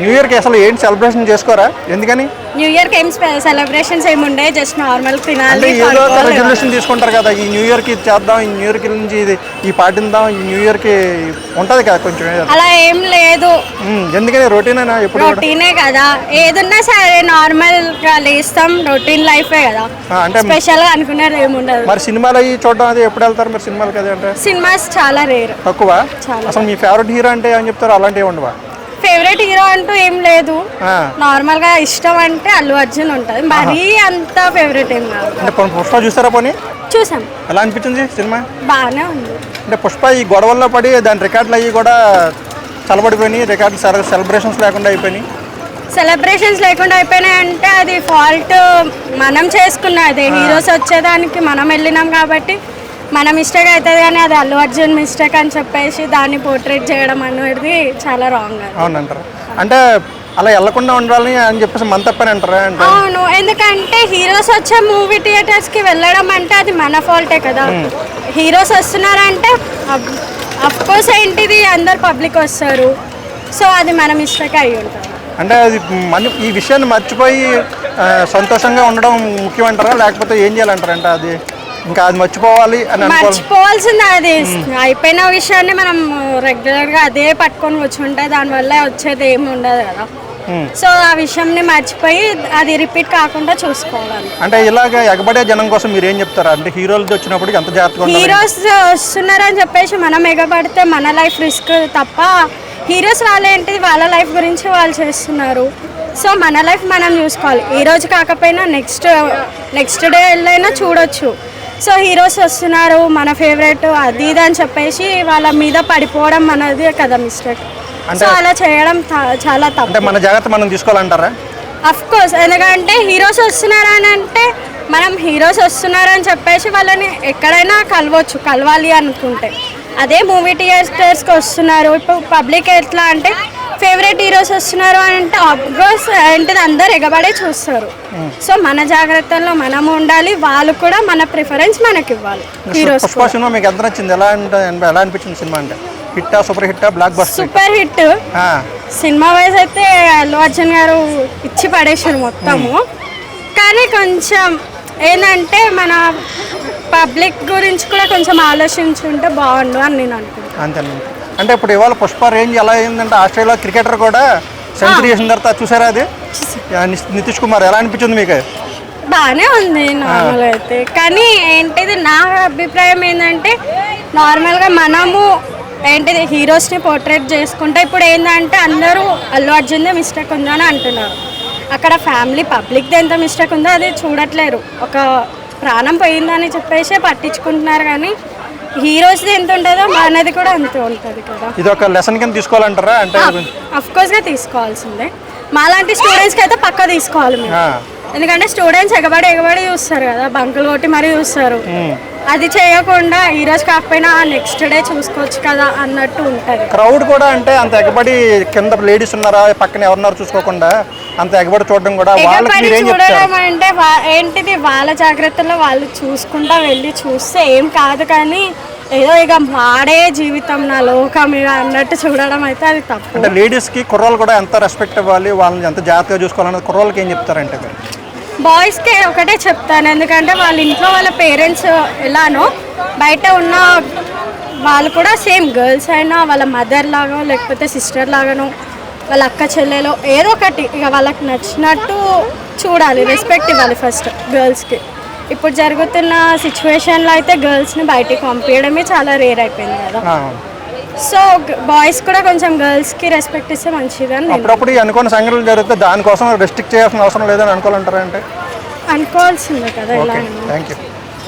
New ఇయర్కి అసలు ఏంటి సెలబ్రేషన్ చేసుకోరా? ఎందుకని? న్యూ ఇయర్కి ఏం సెలబ్రేషన్స్ ఏమి ఉండే జస్ట్ నార్మల్ తినాలి ఏదో ఒక రెజల్యూషన్ తీసుకుంటారు కదా ఈ న్యూ ఇయర్కి ఇది చేద్దాం ఈ న్యూ ఇయర్కి నుంచి ఇది ఈ పాటిద్దాం ఈ న్యూ ఇయర్కి ఉంటుంది కదా కొంచెం. అలా ఏం లేదు. ఎందుకని? రొటీన్ అయినా ఎప్పుడు రొటీనే కదా. ఏదున్నా సరే నార్మల్గా లేస్తాం రొటీన్ లైఫే కదా. అంటే స్పెషల్గా అనుకునేది ఏమి ఉండదు. మరి సినిమాలు అవి చూడడం అది ఎప్పుడు వెళ్తారు మరి సినిమాలకి అది అంటే? సినిమాస్ చాలా రేర్ తక్కువ. అసలు మీ ఫేవరెట్ హీరో అంటే ఏం చెప్తారు అలాంటివి ఉండవా? ఫేవరెట్ హీరో అంటూ ఏం లేదు. నార్మల్గా ఇష్టం అంటే అల్లు అర్జున్ ఉంటది. మరీ అంత ఫేవరెట్ ఏం కాదు. అంటే పుష్ప- పుష్ప చూసారా పోనీ? చూసాం. ఎలా అనిపించింది సినిమా? బాగానే ఉంది. అంటే పుష్ప ఈ గొడవల్లో పడి దాని రికార్డులు అవి కూడా చలబడిపోయినాయి రికార్డులు సెలబ్రేషన్స్ లేకుండా అయిపోయినాయి. సెలబ్రేషన్స్ లేకుండా అయిపోయినాయి అంటే అది ఫాల్ట్ మనం చేసుకున్నది. హీరోస్ వచ్చేదానికి మనం వెళ్ళినాం కాబట్టి మన మిస్టేక్ అవుతుంది కానీ అది అల్లు అర్జున్ మిస్టేక్ అని చెప్పేసి దాన్ని పోర్ట్రేట్ చేయడం అనేది చాలా రాంగ్ అవునంటారు? అంటే అలా వెళ్ళకుండా ఉండాలని అని చెప్పేసి మన తప్పని అంటారా? అంటే అవును ఎందుకంటే హీరోస్ వచ్చే మూవీ థియేటర్స్కి వెళ్ళడం అంటే అది మన ఫాల్టే కదా. హీరోస్ వస్తున్నారంటే అఫ్ కోర్స్ ఏంటిది? అందరు పబ్లిక్ వస్తారు. సో అది మన మిస్టేక్ అయి ఉంటుంది. అంటే అది మన ఈ విషయాన్ని మర్చిపోయి సంతోషంగా ఉండడం ముఖ్యం అంటారా లేకపోతే ఏం చేయాలంటారా అంటే అది? ఇంకా అది మర్చిపోవాలి అని మర్చిపోవాల్సింది అది. అయిపోయిన విషయాన్ని మనం రెగ్యులర్గా అదే పట్టుకొని కూర్చుంటే దానివల్ల వచ్చేది ఏమి ఉండదు కదా. సో ఆ విషయంని మర్చిపోయి అది రిపీట్ కాకుండా చూసుకోవాలి. అంటే ఇలాగ ఎగబడే జనం కోసం మీరు ఏం చెప్తారా? అంటే హీరోలతో వచ్చినప్పుడు ఎంత జాగ్రత్తగా హీరోస్ వస్తున్నారని చెప్పేసి మనం ఎగబడితే మన లైఫ్ రిస్క్ తప్ప హీరోస్ వాళ్ళేంటి? వాళ్ళ లైఫ్ గురించి వాళ్ళు చేస్తున్నారు. సో మన లైఫ్ మనం చూసుకోవాలి. ఈ రోజు కాకపోయినా నెక్స్ట్ నెక్స్ట్ డే వెళ్ళైనా చూడొచ్చు. సో హీరోస్ వస్తున్నారు మన ఫేవరెట్ అది ఇది అని చెప్పేసి వాళ్ళ మీద పడిపోవడం మనది కదా మిస్టేక్. సో అలా చేయడం చాలా తప్పు. అంటే మన జాగ్రత్త మనం తీసుకోవాలంటారా? అఫ్ కోర్స్ ఎందుకంటే హీరోస్ వస్తున్నారని అంటే మనం హీరోస్ వస్తున్నారని చెప్పేసి వాళ్ళని ఎక్కడైనా కలవచ్చు కలవాలి అనుకుంటే. అదే మూవీ థియేటర్స్కి వస్తున్నారు. ఇప్పుడు పబ్లిక్ ఎట్లా అంటే ఫేవరెట్ హీరోస్ వస్తున్నారు అని అంటే అఫ్కోర్స్ ఏంటిది అందరు ఎగబడే చూస్తారు. సో మన జాగ్రత్తల్లో మనం ఉండాలి. వాళ్ళు కూడా మన ప్రిఫరెన్స్ మనకి ఇవ్వాలి. హీరోస్ పుష్ప సినిమా మీకు ఎంత నచ్చింది? ఎలా అంటే ఎలా అనిపించింది సినిమా అంటే? హిట్టా super హిట్టా block buster super hit cinema wise అయితే అల్లు అర్జున్ గారు ఇచ్చి పడేసారు మొత్తము. కానీ కొంచెం ఏంటంటే మన పబ్లిక్ గురించి కూడా కొంచెం ఆలోచించుంటే బాగుండు అని నేను అనుకుంటున్నాను అంతేనండి. అంటే ఇప్పుడు ఇవాళ పుష్ప రేంజ్ ఎలా అయిందంటే ఆస్ట్రేలియా క్రికెటర్ కూడా సెంచరీ చేసిన తర్వాత చూసారా అది? నితీష్ కుమార్ ఎలా అనిపించింది మీకు? బాగానే ఉంది నార్మల్ అయితే. కానీ ఏంటిది నా అభిప్రాయం ఏంటంటే నార్మల్గా మనము ఏంటిది హీరోస్ని పోర్ట్రేట్ చేసుకుంటే ఇప్పుడు ఏంటంటే అందరూ అల్లు అర్జున్దే మిస్టేక్ ఉందని అంటున్నారు. అక్కడ ఫ్యామిలీ పబ్లిక్ది ఎంత మిస్టేక్ ఉందో అది చూడట్లేరు. ఒక ప్రాణం పోయిందని చెప్పేసి పట్టించుకుంటున్నారు కానీ హీరోస్ది ఎంత ఉంటుందో మనది కూడా అంతే ఉంటుంది కదా. ఇది ఒక లెసన్ కింద తీసుకోవాలంటారా? అంటే అఫ్ కోర్స్గా తీసుకోవాల్సిందే. మాలాంటి స్టూడెంట్స్కి అయితే పక్క తీసుకోవాలి ఎందుకంటే స్టూడెంట్స్ ఎగబడి ఎగబడి చూస్తారు కదా బంకులు కొట్టి మరీ చూస్తారు. అది చేయకుండా ఈ రోజు కాకపోయినా నెక్స్ట్ డే చూసుకోవచ్చు కదా అన్నట్టు ఉంటుంది. క్రౌడ్ కూడా అంటే అంత ఎగబడి కింద లేడీస్ ఉన్నారా పక్కన ఎవరున్నారు చూసుకోకుండా అంత ఎగబడి చూడడం కూడా వాళ్ళకి ఎగబడి మీరు ఏం చెప్తారు? చూడడం అంటే వా- ఏంటిది? వాళ్ళ జాగ్రత్తలో వాళ్ళు చూసుకుంటా వెళ్ళి చూస్తే ఏం కాదు కానీ ఏదో ఇక వాడే జీవితం నా లోకం ఇక అన్నట్టు చూడడం అయితే అది తప్పు. అంటే లేడీస్కి కుర్రాలు కూడా ఎంత రెస్పెక్ట్ ఇవ్వాలి వాళ్ళని ఎంత జాగ్రత్తగా చూసుకోవాలన్నది కుర్రాలకి ఏం చెప్తారంటే? మీరు బాయ్స్కి ఒకటే చెప్తాను. ఎందుకంటే వాళ్ళ ఇంట్లో వాళ్ళ పేరెంట్స్ ఎలానో బయట ఉన్న వాళ్ళు కూడా సేమ్ గర్ల్స్ అయినా వాళ్ళ మదర్ లాగా లేకపోతే సిస్టర్ లాగానో వాళ్ళ అక్క చెల్లెలో ఏదో ఒకటి ఇక వాళ్ళకి నచ్చినట్టు చూడాలి. రెస్పెక్ట్ ఇవ్వాలి ఫస్ట్ గర్ల్స్కి. ఇప్పుడు జరుగుతున్న సిచ్యువేషన్లో అయితే గర్ల్స్ని బయటికి పంపించడమే చాలా రేర్ అయిపోయింది కదా. సో బాయ్స్ కూడా కొంచెం గర్ల్స్కి రెస్పెక్ట్ ఇస్తే మంచిదని నేను అప్పుడప్పుడు ఈ అనుకోని సంఘటనలు జరిగితే దానికోసం రెస్ట్రిక్ట్ చేయాల్సిన అవసరం లేదని అనుకోవాలంటారా అంటే? అనుకోవాల్సిందే కదా థ్యాంక్ యూ